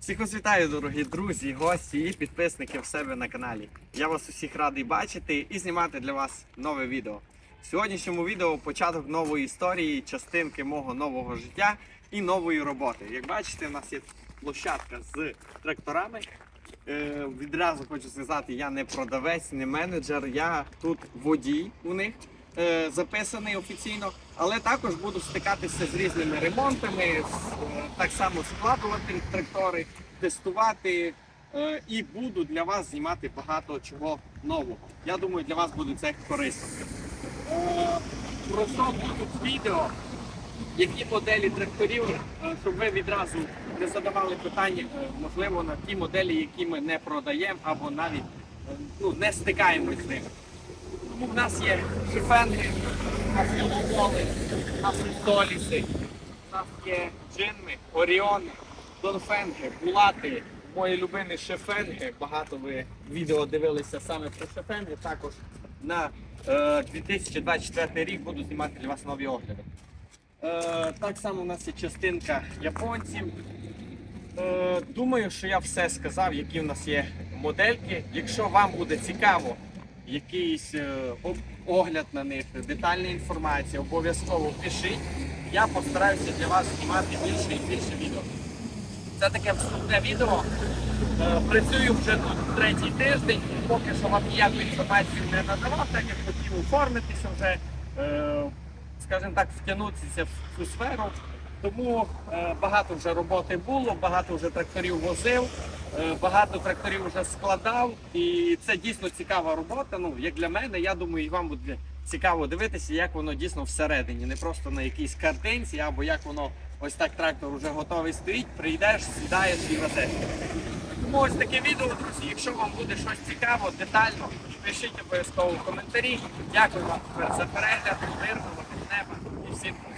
Всіх вас вітаю, дорогі друзі, гості і підписники в себе на каналі. Я вас усіх радий бачити і знімати для вас нове відео. В сьогоднішньому відео початок нової історії, частинки мого нового життя і нової роботи. Як бачите, у нас є площадка з тракторами. Е, відразу хочу сказати, я не продавець, не менеджер, я тут водій у них записаний офіційно, але також буду стикатися з різними ремонтами, е, так само складувати трактори, тестувати е, і буду для вас знімати багато чого нового. Я думаю, для вас буде це корисно. Е, про що будуть відео? які моделі тракторів, е, щоб ви відразу не задавали питання, е, можливо, на ті моделі, які ми не продаємо або навіть е, ну, не стикаємось з ними. Тому в нас є шифенги, у нас є ловоли, у нас є соліси, у нас є джинми, оріони, донфенги, булати, мої любимі шифенги. Багато ви відео дивилися саме про шифенги. Також на е, 2024 рік буду знімати для вас нові огляди. Е, так само у нас є частинка японців. Е, думаю, що я все сказав, які в нас є модельки. Якщо вам буде цікаво якийсь е, огляд на них, детальна інформація, обов'язково пишіть. Я постараюся для вас знімати більше і більше відео. Це таке вступне відео. Е, Працюю вже тут третій тиждень, поки що вам ніяку інформацію не надавав, так як хотів оформитися вже, е, скажімо так, втягнутися в цю сферу. Тому багато вже роботи було, багато вже тракторів возив, багато тракторів вже складав. І це дійсно цікава робота. Ну, як для мене, я думаю, і вам буде цікаво дивитися, як воно дійсно всередині, не просто на якійсь картинці, або як воно ось так трактор вже готовий стоїть, прийдеш, сідаєш і везеш. Тому ось таке відео, друзі. Якщо вам буде щось цікаво, детально, пишіть обов'язково в коментарі. Дякую вам за перегляд, мирного неба і всім друзі.